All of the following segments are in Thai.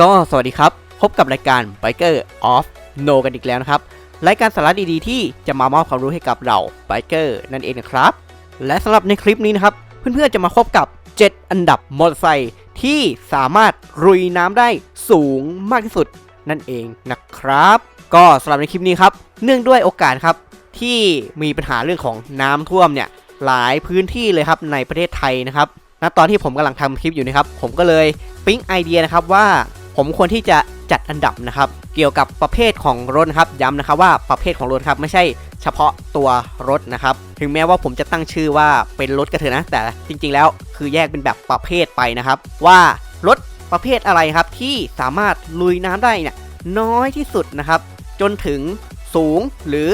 ก็สวัสดีครับ พบกับรายการ Biker of No กันอีกแล้วนะครับ รายการสาระดีๆ ที่จะมามอบความรู้ให้กับเรา Biker นั่นเองนะครับ และสำหรับในคลิปนี้นะครับ เพื่อนๆจะมาพบกับ 7 อันดับมอเตอร์ไซค์ที่สามารถรุยน้ำได้สูงมากที่สุดนั่นเองนะครับ ก็สำหรับในคลิปนี้ครับ เนื่องด้วยโอกาสครับที่มีปัญหาเรื่องของน้ำท่วมเนี่ยหลายพื้นที่เลยครับในประเทศไทยนะครับณตอนที่ผมกำลังทำคลิปอยู่นะครับ ผมก็เลยปิ๊งไอเดียนะครับว่า ผมควรที่จะจัดอันดับนะครับ เกี่ยวกับประเภทของรถนะครับย้ำนะครับว่าประเภทของรถครับไม่ใช่เฉพาะตัวรถนะครับ ถึงแม้ว่าผมจะตั้งชื่อว่าเป็นรถก็เถอะนะ แต่จริง ๆ แล้วคือแยกเป็นแบบประเภทไปนะครับ ว่ารถประเภทอะไรครับที่สามารถลุยน้ำได้เนี่ยน้อยที่สุดนะครับ จนถึงสูงหรือ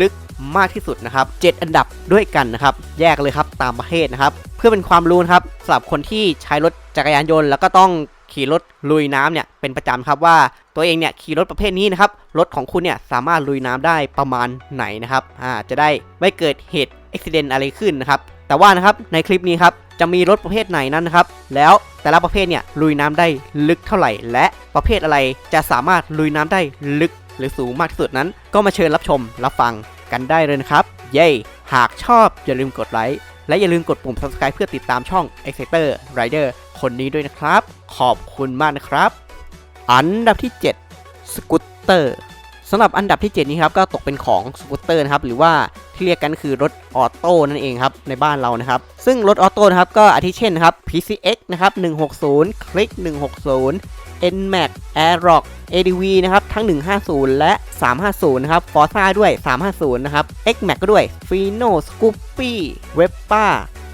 ลึกมากที่สุดนะครับ 7 อันดับด้วยกันนะครับ แยกเลยครับตามประเภทนะครับ เพื่อเป็นความรู้นะครับสำหรับคนที่ใช้รถจักรยานยนต์ แล้วก็ต้อง ขี่รถลุยน้ำเนี่ยเป็นประจำครับว่าตัวเองเนี่ยขี่รถประเภทนี้นะครับรถของคุณเนี่ยสามารถลุยน้ำได้ประมาณไหนนะครับอ่าจะได้ไม่เกิดเหตุอุบิเหตุอะไรขึ้นนะครับแต่ว่านะครับในคลิปนี้ครับจะมีรถประเภทไหนนั้นนะครับแล้วแต่ละประเภทเนี่ยลุยน้ำได้ลึกเท่าไหร่ และประเภทอะไรจะสามารถลุยน้ำได้ลึกหรือสูงมากที่สุดนั้น ก็มาเชิญรับชมรับฟังกันได้เลยนะครับ เย้หากชอบอย่าลืมกดไลค์และอย่าลืมกดปุ่ม subscribe เพื่อติดตามช่อง Exciter Rider คนนี้ด้วยนะครับ ขอบคุณมากนะครับ อันดับที่ 7 สกูตเตอร์สำหรับอันดับที่ 7 นี้ครับก็ตกเป็นของสกูตเตอร์นะครับ หรือว่าที่เรียกกันคือรถออโต้นั่นเองครับในบ้านเรานะครับ ซึ่งรถออโต้นะครับก็อาทิเช่นนะครับ PCX นะครับ160 Click 160 NMAX Aerox ADV นะครับทั้ง 150 และ 350 นะครับ Forza ด้วย 350 นะครับ XMAX ก็ด้วย Fino Scoopy Vespa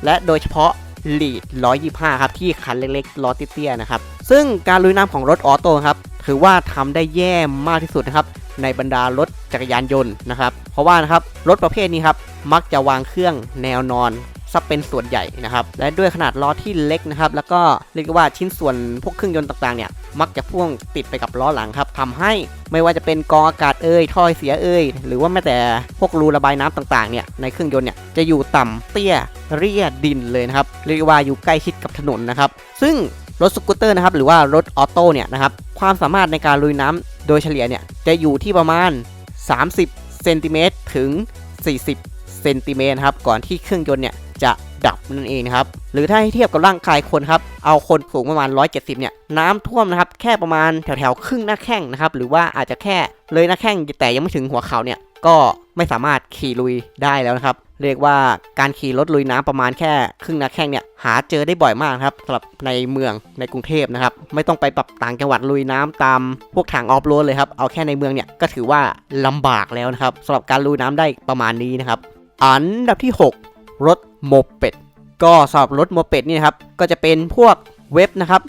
และโดยเฉพาะ ลีด125 ครับ ที่คันเล็กๆล้อเตี้ยๆนะครับ ซึ่งการลุยน้ำของรถออโต้ครับ ถือว่าทำได้แย่มากที่สุดนะครับ ในบรรดารถจักรยานยนต์นะครับ เพราะว่านะครับรถประเภทนี้ครับ มักจะวางเครื่องแนวนอน ซะเป็นส่วนใหญ่นะครับ และด้วยขนาดล้อที่เล็กนะครับ แล้วก็เรียกว่าชิ้นส่วนพวกเครื่องยนต์ต่างๆเนี่ย มักจะพ่วงติดไปกับล้อหลังครับทำให้ไม่ว่าจะเป็นกองอากาศเอ่ยถ้อยเสียเอ่ยหรือว่าแม้แต่พวกรูระบายน้ำต่างๆเนี่ยในเครื่องยนต์เนี่ยจะอยู่ต่ำเตี้ยเรียดินเลยนะครับเรียกว่าอยู่ใกล้ชิดกับถนนนะครับ ซึ่งรถสกูตเตอร์นะครับหรือว่ารถออโต้เนี่ยนะครับความสามารถในการลุยน้ำโดยเฉลี่ยเนี่ยจะอยู่ที่ประมาณ 30เซนติเมตรถึง 40เซนติเมตรครับก่อนที่เครื่องยนต์เนี่ย จะดับนั่นเองนะครับ หรือถ้าให้เทียบกับร่างกายคนครับ เอาคนสูงประมาณ 170 เนี่ย น้ำท่วมนะครับ แค่ประมาณแถวๆครึ่งหน้าแข้งนะครับ หรือว่าอาจจะแค่เลยหน้าแข้งแต่ยังไม่ถึงหัวเข่าเนี่ย ก็ไม่สามารถขี่ลุยได้แล้วนะครับ เรียกว่าการขี่รถลุยน้ำประมาณแค่ครึ่งหน้าแข้งเนี่ย หาเจอได้บ่อยมากครับสำหรับในเมืองในกรุงเทพนะครับ ไม่ต้องไปปรับต่างจังหวัดลุยน้ำตามพวกทางออฟโรดเลยครับ เอาแค่ในเมืองเนี่ยก็ถือว่าลำบากแล้วนะครับสำหรับการลุยน้ำได้ประมาณนี้นะครับ อันดับที่ 6 รถโมเป็ดก็สำหรับรถโมเป็ดนี่นะครับก็จะเป็นพวกเว็บนะครับ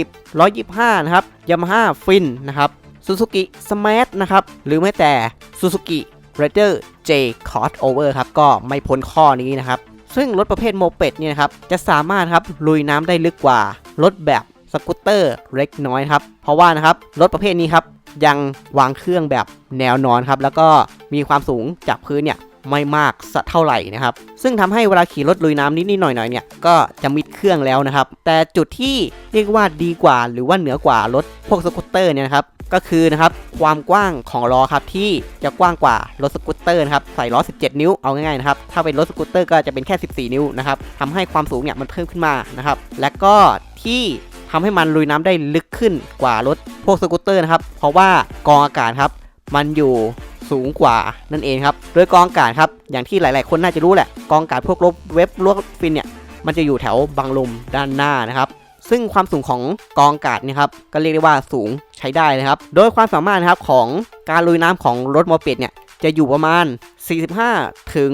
110 125 นะครับยามาฮ่าฟินนะครับซูซูกิสมาร์ทนะครับหรือแม้แต่ซูซูกิเรเดอร์เจคอร์สโอเวอร์ครับก็ไม่พ้นข้อนี้นะครับซึ่งรถประเภทโมเป็ดเนี่ยนะครับจะสามารถครับลุยน้ำได้ลึกกว่ารถแบบสกูตเตอร์เล็กน้อยครับเพราะว่านะครับรถประเภทนี้ครับยังวางเครื่องแบบแนวนอนครับแล้วก็มีความสูงจากพื้นเนี่ย ไม่มากสักเท่าไหร่นะครับ ซึ่งทำให้เวลาขี่รถลุยน้ำนิดๆหน่อยๆเนี่ยก็จะมิดเครื่องแล้วนะครับ แต่จุดที่เรียกว่าดีกว่า หรือว่าเหนือกว่ารถพวกสกูตเตอร์เนี่ยนะครับก็คือนะครับความกว้างของล้อครับที่จะกว้างกว่ารถสกูตเตอร์นะครับใส่ล้อ 17 นิ้วเอาง่ายๆนะครับถ้าเป็นรถสกูตเตอร์ก็จะเป็นแค่ 14 นิ้วนะครับทำให้ความสูงเนี่ยมันเพิ่มขึ้นมานะครับและก็ที่ทำให้มันลุยน้ำได้ลึกขึ้นกว่ารถพวกสกูตเตอร์นะครับเพราะว่ากองอากาศครับมันอยู่ สูงกว่านั่นเองครับ โดยกองการครับ อย่างที่หลาย ๆ คนน่าจะรู้แหละ กองการพวกรถเว็บลวกฟินเนี่ย มันจะอยู่แถวบังลมด้านหน้านะครับ ซึ่งความสูงของกองการเนี่ยครับ ก็เรียกได้ว่าสูงใช้ได้นะครับ โดยความสามารถนะครับของการลุยน้ำของรถมอเปดเนี่ย จะอยู่ประมาณ 45 ถึง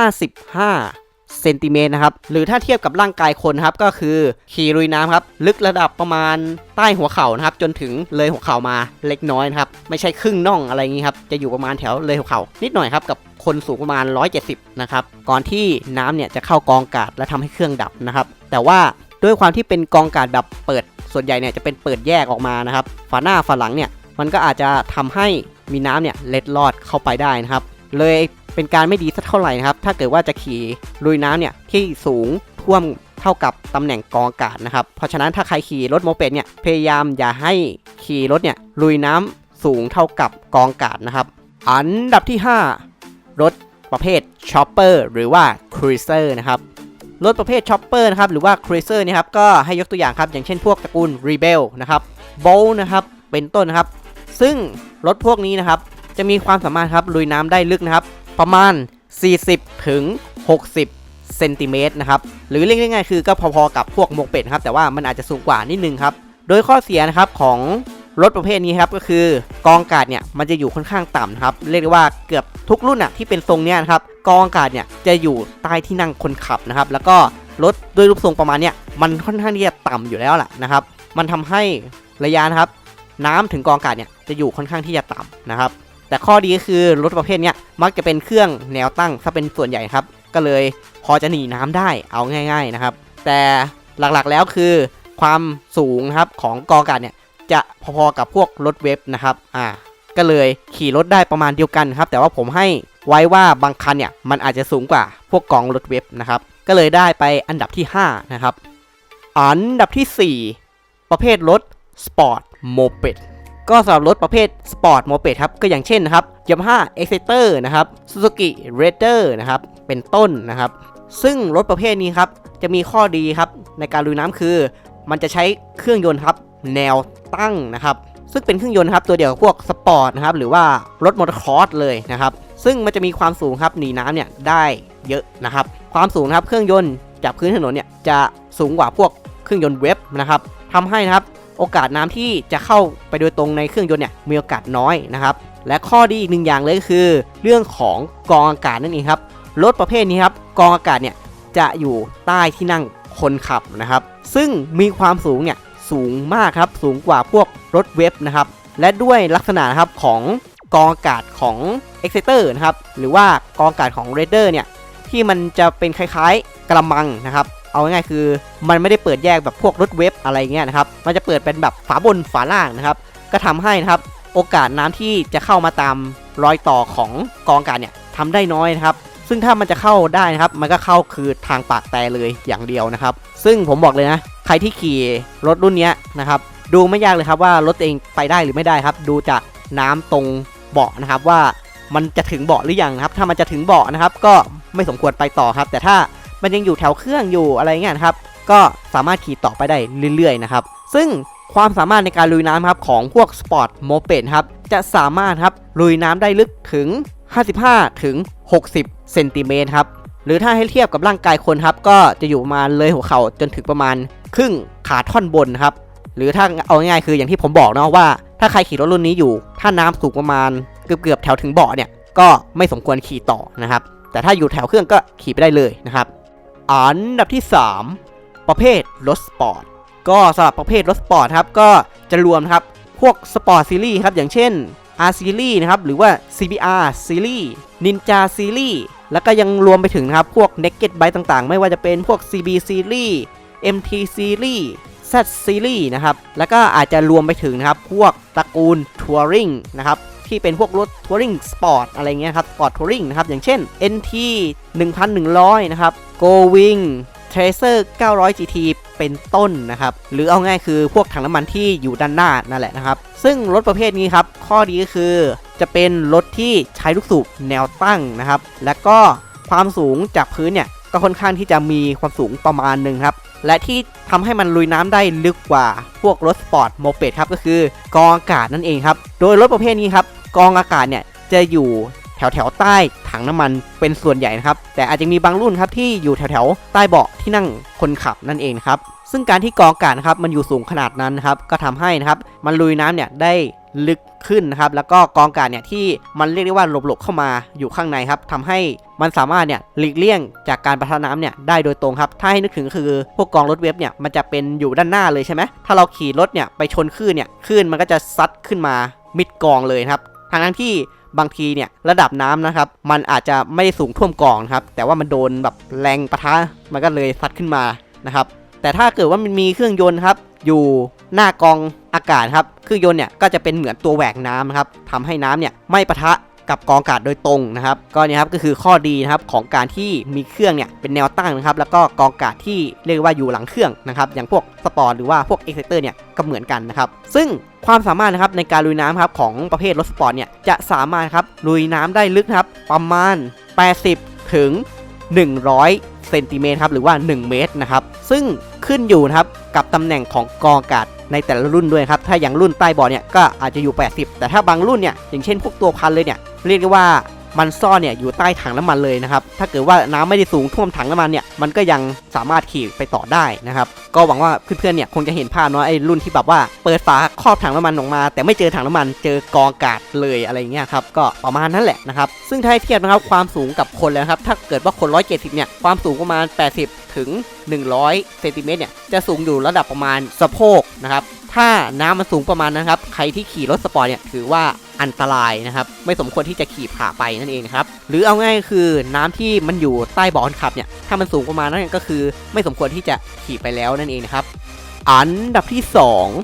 55 เซนติเมตรนะครับ หรือถ้าเทียบกับร่างกายคนครับ ก็คือขี่ลุยน้ำครับ ลึกระดับประมาณใต้หัวเข่านะครับ จนถึงเลยหัวเข่ามาเล็กน้อยนะครับ ไม่ใช่ครึ่งน่องอะไรอย่างนี้ครับ จะอยู่ประมาณแถวเลยหัวเข่านิดหน่อยครับกับคนสูงประมาณ 170 นะครับ ก่อนที่น้ำเนี่ยจะเข้ากองกาศและทำให้เครื่องดับนะครับ แต่ว่าด้วยความที่เป็นกองกาศแบบเปิด ส่วนใหญ่เนี่ยจะเป็นเปิดแยกออกมานะครับ ฝาหน้าฝาหลังเนี่ย มันก็อาจจะทำให้มีน้ำเนี่ยเล็ดลอดเข้าไปได้นะครับ เลย เป็นการไม่ดีสักเท่าไหร่นะครับ ถ้าเกิดว่าจะขี่ลุยน้ำเนี่ยที่สูงท่วมเท่ากับตำแหน่งกองอากาศนะครับ เพราะฉะนั้นถ้าใครขี่รถโมเป็ดเนี่ยพยายามอย่าให้ขี่รถเนี่ยลุยน้ำสูงเท่ากับกองอากาศนะครับ อันดับที่ 5 รถประเภทชอปเปอร์หรือว่าครูเซอร์นะครับรถประเภทชอปเปอร์นะครับหรือว่าครูเซอร์นี่ครับก็ให้ยกตัวอย่างครับ อย่างเช่นพวกตระกูล Rebel นะครับโบลนะครับเป็นต้นนะครับ ซึ่งรถพวกนี้นะครับจะมีความสามารถครับลุยน้ำได้ลึกนะครับ ประมาณ 40 ถึง 60เซนติเมตรนะครับหรือเรียกง่ายๆคือก็พอๆกับพวกโมเป็ดครับแต่ว่ามันอาจจะสูงกว่านิดนึงครับโดยข้อเสียนะครับของรถประเภทนี้ครับก็คือกองอากาศเนี่ยมันจะอยู่ค่อนข้างต่ำนะครับเรียกได้ว่าเกือบทุกรุ่นอะที่เป็นทรงเนี้ยครับกองอากาศเนี่ยจะอยู่ใต้ที่นั่งคนขับนะครับแล้วก็รถด้วยรูปทรงประมาณเนี้ยมันค่อนข้างที่จะต่ำอยู่แล้วแหละนะครับ มันทำให้ระยะนะครับน้ำถึงกองอากาศเนี่ยจะอยู่ค่อนข้างที่จะต่ำนะครับ แต่ข้อดีก็คือรถประเภทเนี้ย มักจะเป็นเครื่องแนวตั้งถ้าเป็นส่วนใหญ่ครับ ก็เลยพอจะหนีน้ำได้เอาง่าย ๆนะครับ แต่หลักๆแล้วคือความสูงครับของกองอากาศเนี่ยจะพอๆกับพวกรถเว็บนะครับอ่าก็เลยขี่รถได้ประมาณเดียวกันครับ แต่ว่าผมให้ไว้ว่าบางคันเนี่ยมันอาจจะสูงกว่าพวกกองรถเว็บนะครับ ก็เลยได้ไปอันดับที่ 5 นะครับ อันดับทีสี่4 ประเภทรถสปอร์ตโมเป็ด ก็สำหรับรถประเภทสปอร์ตโมเปดครับ ก็อย่างเช่นนะครับ Yamaha Exciter นะครับ Suzuki Raider นะครับ เป็นต้นนะครับ ซึ่งรถประเภทนี้ครับ จะมีข้อดีครับในการลุยน้ำคือ มันจะใช้เครื่องยนต์ครับ แนวตั้งนะครับ ซึ่งเป็นเครื่องยนต์ครับตัวเดียวกับพวกสปอร์ตนะครับ หรือว่ารถมอเตอร์คอร์สเลยนะครับ ซึ่งมันจะมีความสูงครับหนีน้ำเนี่ยได้เยอะนะครับ ความสูงครับเครื่องยนต์จากพื้นถนนเนี่ยจะสูงกว่าพวกเครื่องยนต์เว็บนะครับทำให้นะครับ โอกาสน้ำที่จะเข้าไปโดยตรงในเครื่องยนต์เนี่ยมีโอกาสน้อยนะครับ และข้อดีอีกหนึ่งอย่างเลยก็คือ เรื่องของกองอากาศนั่นเองครับรถประเภทนี้ครับกองอากาศเนี่ยจะอยู่ใต้ที่นั่งคนขับนะครับ ซึ่งมีความสูงเนี่ยสูงมากครับสูงกว่าพวกรถเว็บนะครับและด้วยลักษณะนะครับของกองอากาศของ Exciter นะครับหรือว่ากองอากาศของ Raider เนี่ยที่มันจะเป็นคล้ายๆกระมังนะครับ เอาง่ายๆคือ มันไม่ได้เปิดแยกแบบพวกรถเว็บอะไรเงี้ยนะครับ มันจะเปิดเป็นแบบฝาบนฝาล่างนะครับ ก็ทำให้นะครับโอกาสน้ำที่จะเข้ามาตามรอยต่อของกองกาศเนี่ยทำได้น้อยนะครับ ซึ่งถ้ามันจะเข้าได้นะครับ มันก็เข้าคือทางปากแต่เลยอย่างเดียวนะครับ ซึ่งผมบอกเลยนะ ใครที่ขี่รถรุ่นนี้นะครับ ดูไม่ยากเลยครับว่ารถเองไปได้หรือไม่ได้ครับ ดูจากน้ำตรงเบาะนะครับว่ามันจะถึงเบาะหรือยังครับ ถ้ามันจะถึงเบาะนะครับ ก็ไม่สมควรไปต่อครับ แต่ถ้า มันยังอยู่แถวเครื่องอยู่อะไรเงี้ยครับ ก็สามารถขี่ต่อไปได้เรื่อยๆนะครับ ซึ่งความสามารถในการลุยน้ำครับของพวกสปอร์ตโมเปดครับจะสามารถครับลุยน้ำได้ลึกถึง 55 ถึง 60 เซนติเมตรครับหรือถ้าให้เทียบกับร่างกายคนครับ ก็จะอยู่ประมาณเลยหัวเข่าจนถึงประมาณครึ่งขาท่อนบนครับ หรือถ้าเอาง่ายๆคืออย่างที่ผมบอกเนาะว่า ถ้าใครขี่รถรุ่นนี้อยู่ ถ้าน้ำสูงประมาณเกือบๆแถวถึงเบาะเนี่ยก็ไม่สมควรขี่ต่อนะครับ แต่ถ้าอยู่แถวเครื่องก็ขี่ไปได้เลยนะครับ อันดับที่ 3 ประเภทรถสปอร์ต ก็สำหรับประเภทรถสปอร์ตครับ ก็จะรวมครับ พวกสปอร์ตซีรีส์ครับ อย่างเช่น R Series นะครับ หรือว่า CBR Series Ninja Series แล้วก็ยังรวมไปถึงนะครับ พวก Naked Bike ต่างๆ ไม่ว่าจะเป็นพวก CB Series MT Series Z Series นะครับ แล้วก็อาจจะรวมไปถึงนะครับ พวกตระกูล Touring นะครับ ที่เป็นพวกรถ Touring Sport อะไรเงี้ยครับ Sport Touring นะครับ อย่างเช่น NT 1100 นะครับ Go Wing Tracer 900 GT เป็นต้นนะครับ หรือเอาง่ายคือพวกถังน้ำมันที่อยู่ด้านหน้านั่นแหละนะครับ ซึ่งรถประเภทนี้ครับ ข้อดีก็คือจะเป็นรถที่ใช้ลูกสูบแนวตั้งนะครับ และก็ความสูงจากพื้นเนี่ยก็ค่อนข้างที่จะมีความสูงประมาณหนึ่งครับ และที่ทำให้มันลุยน้ำได้ลึกกว่าพวกรถสปอร์ตโมเปดครับก็คือกองอากาศนั่นเองครับ โดยรถประเภทนี้ครับ กองอากาศเนี่ยจะอยู่แถวแถวใต้ถังน้ำมันเป็นส่วนใหญ่นะครับ แต่อาจจะมีบางรุ่นครับที่อยู่แถวแถวใต้เบาะที่นั่งคนขับนั่นเองครับ ซึ่งการที่กองอากาศนะครับมันอยู่สูงขนาดนั้นนะครับก็ทำให้นะครับมันลุยน้ำเนี่ยได้ลึกขึ้นนะครับแล้วก็กองอากาศเนี่ยที่มันเรียกได้ว่าหลบๆเข้ามาอยู่ข้างในครับทำให้มันสามารถเนี่ยหลีกเลี่ยงจากการประทะน้ำเนี่ยได้โดยตรงครับ ถ้าให้นึกถึงคือพวกกองรถเว็บเนี่ยมันจะเป็นอยู่ด้านหน้าเลยใช่ไหมถ้าเราขี่รถเนี่ยไปชนคลื่นเนี่ยคลื่นมันก็จะซัดขึ้นมามิดกองเลยครับ ทางนั้นที่บางทีเนี่ยระดับน้ำนะครับ มันอาจจะไม่ได้สูงท่วมกองครับ แต่ว่ามันโดนแบบแรงปะทะมันก็เลยซัดขึ้นมานะครับ แต่ถ้าเกิดว่ามันมีเครื่องยนต์ครับ อยู่หน้ากองอากาศครับเครื่องยนต์เนี่ยก็จะเป็นเหมือนตัวแหวกน้ำนะครับทำให้น้ำเนี่ยไม่ปะทะกับกองอากาศโดยตรงนะครับ ก็เนี่ยครับก็คือข้อดีนะครับของการที่มีเครื่องเนี่ยเป็นแนวตั้งนะครับ แล้วก็กองอากาศที่เรียกว่าอยู่หลังเครื่องนะครับ อย่างพวกสปอร์ตหรือว่าพวกเอ็กเซเตอร์เนี่ยก็เหมือนกันนะครับ ซึ่ง ความสามารถนะครับในการลุยน้ำครับของประเภทรถสปอร์ตเนี่ยจะสามารถครับลุยน้ำได้ลึกครับประมาณ 80 ถึง 100เซนติเมตรครับหรือว่า 1 เมตรนะครับซึ่งขึ้นอยู่นะครับกับตำแหน่งของกองอากาศในแต่ละรุ่นด้วยครับถ้าอย่างรุ่นใต้เบอเนี่ยก็อาจจะอยู่ 80 แต่ถ้าบางรุ่นเนี่ยอย่างเช่นพวกตัวพันเลยเนี่ยเรียกได้ว่า มันซ่อนเนี่ยอยู่ใต้ถังน้ำมันเลยนะครับ ถ้าเกิดว่าน้ำไม่ได้สูงท่วมถังน้ำมันเนี่ย มันก็ยังสามารถขี่ไปต่อได้นะครับ ก็หวังว่าเพื่อนๆเนี่ยคงจะเห็นภาพเนาะไอ้รุ่นที่แบบว่าเปิดฝาครอบถังน้ำมันออกมา แต่ไม่เจอถังน้ำมันเจอกองกาศเลยอะไรเงี้ยครับ ก็ประมาณนั้นแหละนะครับ ซึ่งถ้าเทียบนะครับความสูงกับคนแล้วครับ ถ้าเกิดว่าคน 170 เนี่ย ความสูงประมาณ 80 ถึง 100 เซนติเมตรเนี่ย จะสูงอยู่ระดับประมาณสะโพกนะครับ ถ้าน้ำมันสูงประมาณนั้นครับ ใครที่ขี่รถสปอร์ตเนี่ยถือว่าอันตรายนะครับ ไม่สมควรที่จะขี่ผ่าไปนั่นเองครับ หรือเอาง่ายคือน้ำที่มันอยู่ใต้บาะคนขับเนี่ย ถ้ามันสูงประมาณนั้นก็คือ ไม่สมควรที่จะขี่ไปแล้วนั่นเองครับ อันดับที่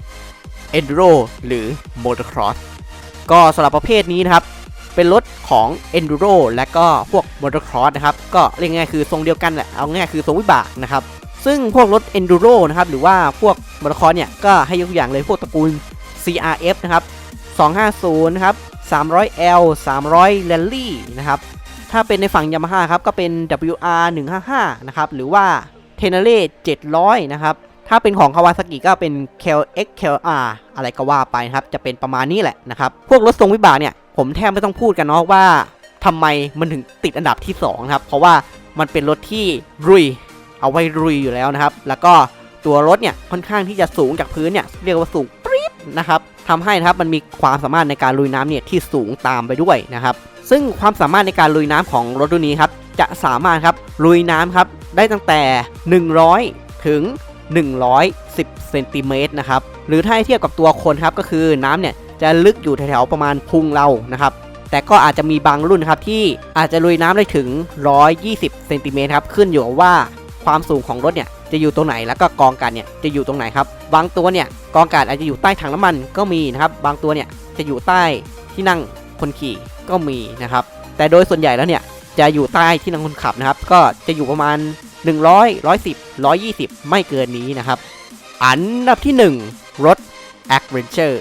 2 Enduro หรือ Motocross ก็สำหรับประเภทนี้นะครับ เป็นรถของ Enduro และก็พวก Motocross นะครับ ก็เรียกง่ายคือทรงเดียวกันแหละ เอาง่ายคือทรงวิบากนะครับ ซึ่งพวกรถ Enduro นะครับหรือว่าพวก Motocross เนี่ยก็ให้ยกตัวอย่างเลยพวกตระกูล CRF นะครับ250นะครับ 300L 300 Rally นะครับถ้าเป็นในฝั่ง Yamaha ครับก็เป็น WR 155นะครับหรือว่า t e n e r e 700นะครับถ้าเป็นของ Kawasaki ก็เป็น KLX KLR อะไรก็ว่าไปนะครับจะเป็นประมาณนี้แหละนะครับพวกรถทรงวิบากเนี่ยผมแทบไม่ต้องพูดกันเนาะว่าทำไมมันถึงติดอันดับที่2นะครับเพราะว่ามันเป็นรถที่รุย เอาไว้รุยอยู่แล้วนะครับ แล้วก็ตัวรถเนี่ยค่อนข้างที่จะสูงจากพื้นเนี่ยเรียกว่าสูงปรี๊ดนะครับทำให้นะครับมันมีความสามารถในการลุยน้ำเนี่ยที่สูงตามไปด้วยนะครับ ซึ่งความสามารถในการลุยน้ำของรถรุ่นนี้ครับจะสามารถครับลุยน้ำครับได้ตั้งแต่ 100 ถึง 110 เซนติเมตรนะครับหรือถ้าเทียบกับตัวคนครับก็คือน้ำเนี่ยจะลึกอยู่แถวๆประมาณพุงเรานะครับแต่ก็อาจจะมีบางรุ่นครับที่อาจจะลุยน้ำได้ถึง 120 เซนติเมตรครับขึ้นอยู่กับว่า ความสูงของรถเนี่ยจะอยู่ตรงไหนแล้วก็กองกันเนี่ยจะอยู่ตรงไหนครับบางตัวเนี่ยกองกันอาจจะอยู่ใต้ถังน้ำมันก็มีนะครับบางตัวเนี่ยจะอยู่ใต้ที่นั่งคนขี่ก็มีนะครับแต่โดยส่วนใหญ่แล้วเนี่ยจะอยู่ใต้ที่นั่งคนขับนะครับก็จะอยู่ประมาณ 100 110 120 ไม่เกินนี้นะครับ อันดับที่ 1 รถ Adventure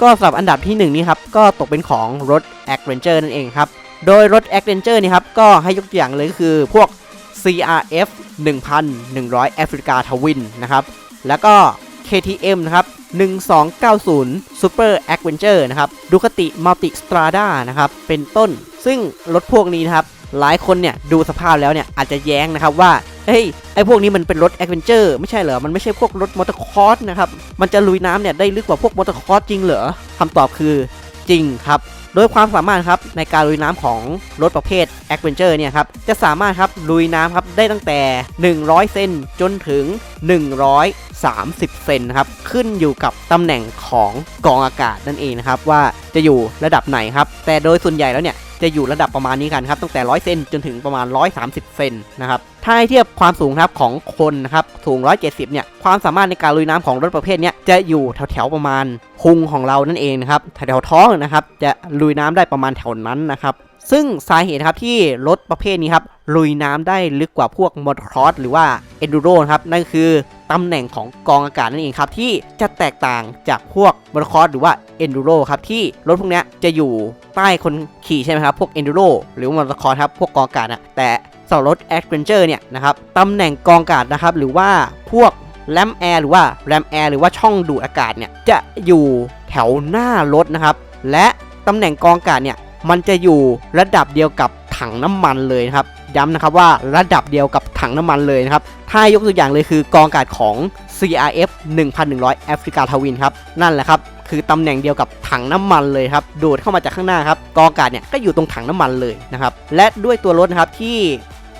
ก็สำหรับอันดับที่ 1 นี้ครับก็ตกเป็นของรถ Adventure นั่นเองครับ โดยรถ Adventure นี่ครับก็ให้ยกตัวอย่างเลยก็คือพวก CRF 1100 Africa Twin นนะครับ แล้วก็ KTM นะครับ 1290 Super Adventure นะครับ Ducati Multi Strada นะครับ เป็นต้น ซึ่งรถพวกนี้นะครับ หลายคนเนี่ยดูสภาพแล้วเนี่ยอาจจะแย้งนะครับว่า เฮ้ย ไอพวกนี้มันเป็นรถ Adventure ไม่ใช่เหรอ มันไม่ใช่พวกรถมอเตอร์คอร์สนะครับ มันจะลุยน้ำเนี่ยได้ลึกกว่าพวกมอเตอร์คอร์สจริงเหรอคำตอบคือจริงครับ โดยความสามารถครับในการลุยน้ำของรถประเภท Adventure เนี่ยครับจะสามารถครับลุยน้ำครับได้ตั้งแต่ 100 เซนจนถึง 130 เซนครับขึ้นอยู่กับตำแหน่งของกองอากาศนั่นเองนะครับว่าจะอยู่ระดับไหนครับแต่โดยส่วนใหญ่แล้วเนี่ย จะอยู่ระดับประมาณนี้กันครับตั้งแต่ 100 เซนจนถึงประมาณ 130 เซนนะครับถ้าให้เทียบความสูงครับของคนนะครับสูง 170 เนี่ยความสามารถในการลุยน้ำของรถประเภทนี้จะอยู่แถวๆประมาณพุงของเรานั่นเองนะครับแถวๆท้องนะครับจะลุยน้ำได้ประมาณแถวนั้นนะครับซึ่งสาเหตุครับที่รถประเภทนี้ครับลุยน้ำได้ลึกกว่าพวกมอเตอร์ครอสหรือว่าเอนดูโรนครับนั่นคือตำแหน่งของกองอากาศนั่นเองครับที่จะแตกต่างจากพวกมอเตอร์ครอสหรือว่า เอนดูโรครับที่รถพวกนี้จะอยู่ใต้คนขี่ใช่ไหมครับ พวกเอนดูโรหรือมอเตอร์คอรอสครับ พวกกองอากาศนะแต่สำหรับรถแอดเวนเจอร์เนี่ยนะครับตำแหน่งกองอากาศนะครับ หรือว่าพวกแรมแอร์หรือว่าแรมแอร์หรือว่าช่องดูดอากาศเนี่ยจะอยู่แถวหน้ารถนะครับ และตำแหน่งกองอากาศเนี่ยมันจะอยู่ระดับเดียวกับถังน้ำมันเลยนะครับย้ำนะครับว่าระดับเดียวกับถังน้ำมันเลยนะครับ ถ้ายกตัวอย่างเลยคือกองอากาศของ CRF 1100 Africa Twin ครับ นั่นแหละครับ คือตำแหน่งเดียวกับถังน้ำมันเลยครับดูดเข้ามาจากข้างหน้าครับกองอากาศเนี่ยก็อยู่ตรงถังน้ำมันเลยนะครับและด้วยตัวรถนะครับที่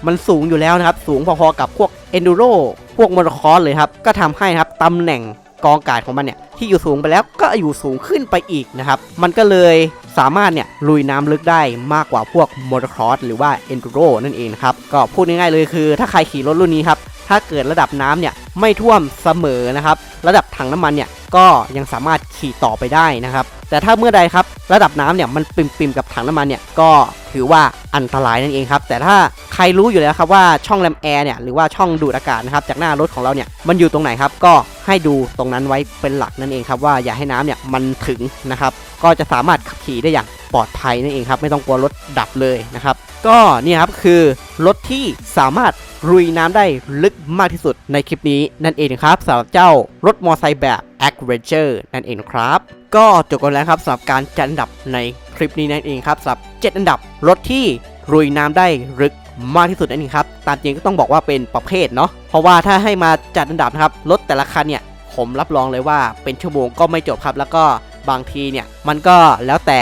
มันสูงอยู่แล้วนะครับสูงพอๆกับพวก Enduro พวกมอเตอร์คอร์สเลยครับก็ทำให้ครับตำแหน่งกองอากาศของมันเนี่ยที่อยู่สูงไปแล้วก็อยู่สูงขึ้นไปอีกนะครับ มันก็เลยสามารถเนี่ยลุยน้ำลึกได้มากกว่าพวกมอเตอร์ครอสหรือว่าเอนดูโรนั่นเองครับ ก็พูดง่ายๆเลยคือ ถ้าใครขี่รถรุ่นนี้ครับ ถ้าเกิดระดับน้ำเนี่ย ไม่ท่วมเสมอนะครับ ระดับถังน้ำมันเนี่ยก็ยังสามารถขี่ต่อไปได้นะครับ แต่ถ้าเมื่อใดครับระดับน้ำเนี่ยมันปิ่มๆกับถังน้ำมันเนี่ยก็ถือว่าอันตรายนั่นเองครับ แต่ถ้าใครรู้อยู่แล้วครับว่าช่องแรมแอร์เนี่ยหรือว่าช่องดูดอากาศนะครับจากหน้ารถของเราเนี่ยมันอยู่ตรงไหนครับก็ให้ดูตรงนั้นไว้เป็นหลักนั่นเองครับว่าอย่าให้น้ำเนี่ยมันถึงนะครับก็จะสามารถขับขี่ได้อย่างปลอดภัยนั่นเองครับไม่ต้องกลัวรถดับเลยนะครับ ก็นี่ครับคือรถที่สามารถรุยน้ำได้ลึกมากที่สุดในคลิปนี้นั่นเองครับสำหรับเจ้ารถมอเตอร์ไซค์แบบ a g r a g e r นั่นเองครับ ก็จบกันแล้วครับสำหรับการจัดอันดับในคลิปนี้นั่นเองครับสำหรับ 7 อันดับรถที่รุยน้ำได้ลึกมากที่สุดนั่นเองครับตามจริงก็ต้องบอกว่าเป็นประเภทเนาะเพราะว่าถ้าให้มาจัดอันดับนะครับรถแต่ละคันเนี่ยผมรับรองเลยว่าเป็นชั่วโมงก็ไม่จบครับ แล้วก็บางทีเนี่ยมันก็แล้วแต่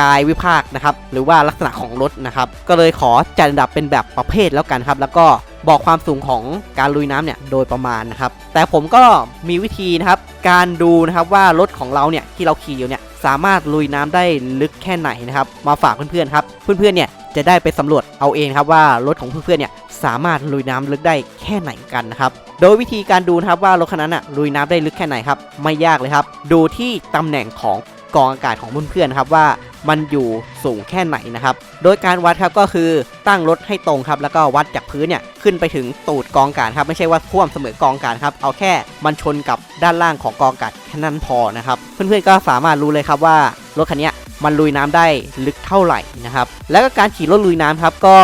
กายวิภาคนะครับหรือว่าลักษณะของรถนะครับก็เลยขอจัดอันดับเป็นแบบประเภทแล้วกันครับแล้วก็บอกความสูงของการลุยน้ำเนี่ยโดยประมาณนะครับแต่ผมก็มีวิธีนะครับการดูนะครับว่ารถของเราเนี่ยที่เราขี่อยู่เนี่ยสามารถลุยน้ำได้ลึกแค่ไหนนะครับมาฝากเพื่อนๆครับเพื่อนๆเนี่ยจะได้ไปสำรวจเอาเองครับว่ารถของเพื่อนๆเนี่ยสามารถลุยน้ำลึกได้แค่ไหนกันนะครับโดยวิธีการดูนะครับว่ารถคันนั้นอะลุยน้ำได้ลึกแค่ไหนครับไม่ยากเลยครับ ดูที่ตำแหน่งของ กองอากาศของเพื่อนๆนครับว่ามันอยู่สูงแค่ไหนนะครับ โดยการวัดครับก็คือตั้งรถให้ตรงครับ แล้วก็วัดจากพื้นเนี่ยขึ้นไปถึงตูดกองกาศครับไม่ใช่ว่าท่วมเสมอกองกาศครับ เอาแค่มันชนกับด้านล่างของกองกาศแค่นั้นพอนะครับ เพื่อนๆก็สามารถรู้เลยครับว่ารถคันนี้มันลุยน้ำได้ลึกเท่าไหร่นะครับ แล้วก็การขี่รถลุยน้ำครับก็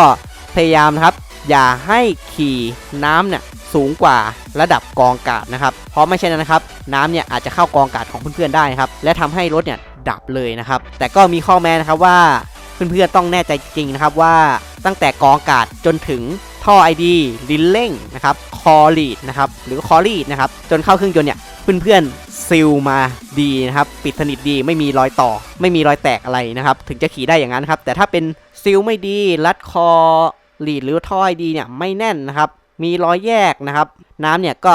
พยายามครับ อย่าให้ขี่น้ำเนี่ยสูงกว่าระดับกองอากาศนะครับเพราะไม่เช่นั้นนะครับน้ำเนี่ยอาจจะเข้ากองอากาศของเพื่อนๆได้นะครับและทำให้รถเนี่ยดับเลยนะครับ แต่ก็มีข้อแม้นะครับว่าเพื่อนๆต้องแน่ใจจริงนะครับว่าตั้งแต่กองอากาศจนถึงท่อ ID ลิ้นเร่งนะครับคอลีดนะครับหรือคอลีดนะครับจนเข้าเครื่องยนต์เนี่ยเพื่อนๆซิลมาดีนะครับปิดสนิทดีไม่มีรอยต่อ ไม่มีรอยแตกอะไรนะครับ ถึงจะขี่ได้อย่างนั้นครับแต่ถ้าเป็นซิลไม่ดี รัดคอ ลีดหรือท่อไอดีเนี่ยไม่แน่นนะครับ มีรอยแยกนะครับ น้ำเนี่ยก็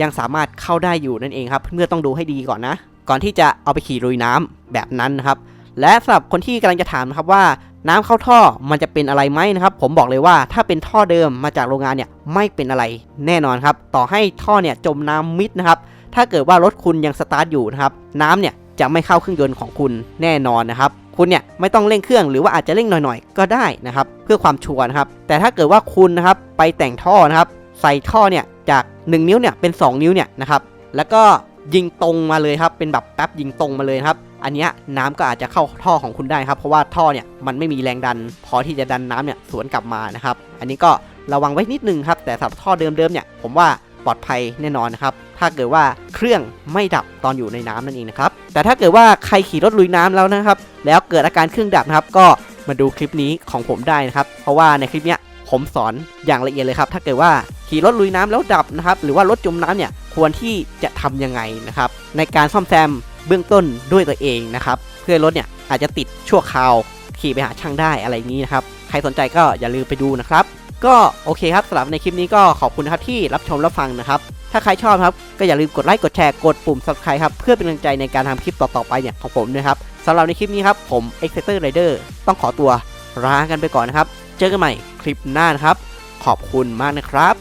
ยังสามารถเข้าได้อยู่นั่นเองครับ เพื่อต้องดูให้ดีก่อนนะ ก่อนที่จะเอาไปขี่ลุยน้ำแบบนั้นนะครับ และสำหรับคนที่กำลังจะถามนะครับว่าน้ำเข้าท่อมันจะเป็นอะไรไหมนะครับ ผมบอกเลยว่าถ้าเป็นท่อเดิมมาจากโรงงานเนี่ยไม่เป็นอะไรแน่นอนครับ ต่อให้ท่อเนี่ยจมน้ำมิดนะครับ ถ้าเกิดว่ารถคุณยังสตาร์ทอยู่นะครับ น้ำเนี่ยจะไม่เข้าเครื่องยนต์ของคุณแน่นอนนะครับ คุณเนี่ยไม่ต้องเร่งเครื่องหรือว่าอาจจะเร่งหน่อยๆ ก็ได้นะครับเพื่อความชัวร์นะครับ แต่ถ้าเกิดว่าคุณนะครับไปแต่งท่อนะครับใส่ท่อเนี่ยจาก 1 นิ้วเนี่ยเป็น 2 นิ้วเนี่ยนะครับแล้วก็ยิงตรงมาเลยครับเป็นแบบแป๊บยิงตรงมาเลยครับอันนี้น้ำก็อาจจะเข้าท่อของคุณได้ครับเพราะว่าท่อเนี่ยมันไม่มีแรงดัน พอที่จะดันน้ำเนี่ยสวนกลับมานะครับอันนี้ก็ระวังไว้นิดนึงครับแต่สำหรับท่อเดิมๆเนี่ยผมว่า ลอดภัยแน่นอนนะครับ ถ้าเกิดว่าเครื่องไม่ดับตอนอยู่ในน้ำนั่นเองนะครับ แต่ถ้าเกิดว่าใครขี่รถลุยน้ำแล้วนะครับ แล้วเกิดอาการเครื่องดับนะครับ ก็มาดูคลิปนี้ของผมได้นะครับ เพราะว่าในคลิปเนี้ยผมสอนอย่างละเอียดเลยครับ ถ้าเกิดว่าขี่รถลุยน้ำแล้วดับนะครับ หรือว่ารถจมน้ำเนี่ยควรที่จะทำยังไงนะครับ ในการซ่อมแซมเบื้องต้นด้วยตัวเองนะครับ เพื่อรถเนี่ยอาจจะติดชั่วคราวขี่ไปหาช่างได้อะไรนี้นะครับ ใครสนใจก็อย่าลืมไปดูนะครับ ก็โอเคครับสำหรับในคลิปนี้ก็ขอบคุณครับที่รับชมรับฟังนะครับ ถ้าใครชอบครับก็อย่าลืมกดไลค์กดแชร์กดปุ่ม subscribe ครับเพื่อเป็นกำลังใจในการทำคลิปต่อๆไปเนี่ยของผมนะครับสำหรับในคลิปนี้ครับผม Exciter Rider ต้องขอตัวลากันไปก่อนนะครับ เจอกันใหม่คลิปหน้านครับ ขอบคุณมากนะครับ